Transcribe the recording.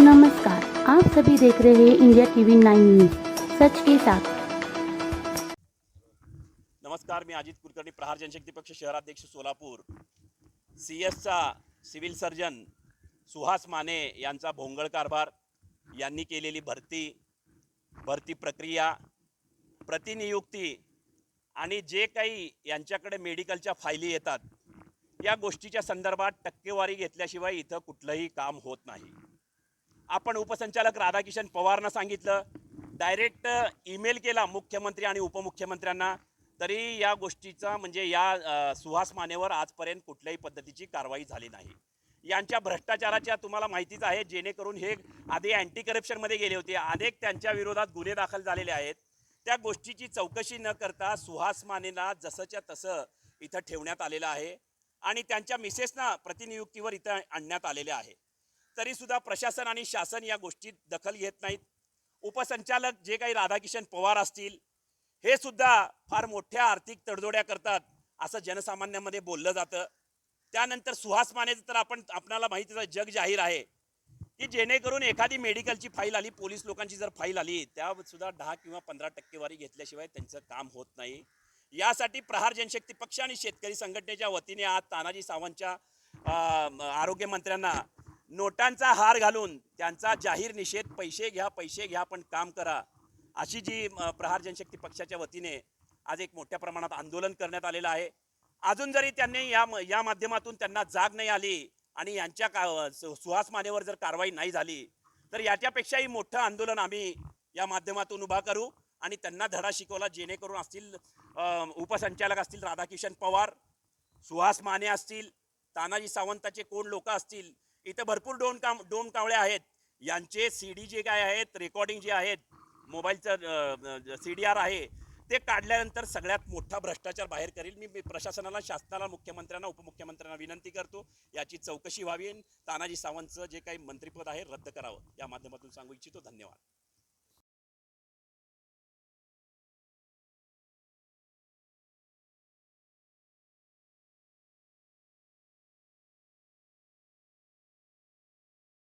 नमस्कार आप सभी देख रहे हैं इंडिया टीवी नाइन न्यूज सच के साथ। नमस्कार मी अजित कुलकर्णी प्रहार जनशक्ती पक्ष शहराध्यक्ष सोलापूर. सी एसचा सिव्हिल सर्जन सुहास माने यांचा भोंगळ कारभार यांनी केलेली भरती भरती प्रक्रिया प्रतिनियुक्ती आणि जे काही यांच्याकडे मेडिकलच्या फायली येतात या गोष्टीच्या संदर्भात टक्केवारी घेतल्याशिवाय इथं कुठलंही काम होत नाही. आपण उपसंचालक राधाकिशन पवारनं सांगितलं. डायरेक्ट ईमेल केला मुख्यमंत्री आणि उपमुख्यमंत्र्यांना. तरी या गोष्टीचा म्हणजे या सुहास मानेवर आजपर्यंत कुठल्याही पद्धतीची कारवाई झाली नाही. यांच्या भ्रष्टाचाराच्या तुम्हाला माहितीच आहे जेणेकरून हे आधी अँटी करप्शनमध्ये गेले होते. अनेक त्यांच्या विरोधात गुन्हे दाखल झालेले आहेत. त्या गोष्टीची चौकशी न करता सुहास मानेला जसंच्या तसं इथं ठेवण्यात आलेलं आहे. आणि त्यांच्या मिसेसना प्रतिनियुक्तीवर इथं आणण्यात आलेले आहे. तरी सुद्धा प्रशासन आणि शासन या गोष्टीत दखल घेत नाहीत. उपसंचालक जे काही राधाकिशन पवार असतील हे सुद्धा फार मोठ्या आर्थिक तडजोड्या करतात असं जनसामान्यांमध्ये बोललं जातं. त्यानंतर सुहास मानेचं तर आपण आपणाला माहिती जग जाहीर आहे. की जेणेकरून एखादी मेडिकलची फाईल आली पोलीस लोकांची जर फाईल आली त्या सुद्धा दहा किंवा पंधरा टक्केवारी घेतल्याशिवाय त्यांचं काम होत नाही. यासाठी प्रहार जनशक्ती पक्ष आणि शेतकरी संघटनेच्या वतीने आज तानाजी सावंतच्या आरोग्यमंत्र्यांना नोटांचा हार घालून त्यांचा जाहीर निषेध पैसे घ्या पैसे घ्या पण काम करा अशी जी प्रहार जनशक्ती पक्षाच्या वतीने आज एक मोठ्या प्रमाणात आंदोलन करण्यात आलेलं आहे. अजून जरी त्यांनी या या माध्यमातून त्यांना जाग नाही आली आणि यांच्या का सुहास मानेवर जर कारवाई नाही झाली तर याच्यापेक्षाही मोठं आंदोलन आम्ही या माध्यमातून उभा करू आणि त्यांना धडा शिकवला जेणेकरून असतील उपसंचालक असतील राधाकिशन पवार सुहास माने असतील तानाजी सावंताचे कोण लोक असतील इथं भरपूर डोन काम डोम कावळे आहेत. यांचे सी डी जे काय आहेत रेकॉर्डिंग जे आहेत मोबाईलचं सी डी आर आहे ते काढल्यानंतर सगळ्यात मोठा भ्रष्टाचार बाहेर करील. मी प्रशासनाला शासनाला मुख्यमंत्र्यांना उपमुख्यमंत्र्यांना विनंती करतो याची चौकशी व्हावी. तानाजी सावंतचं जे काही मंत्रिपद आहे रद्द करावं. या माध्यमातून सांगू इच्छितो. धन्यवाद.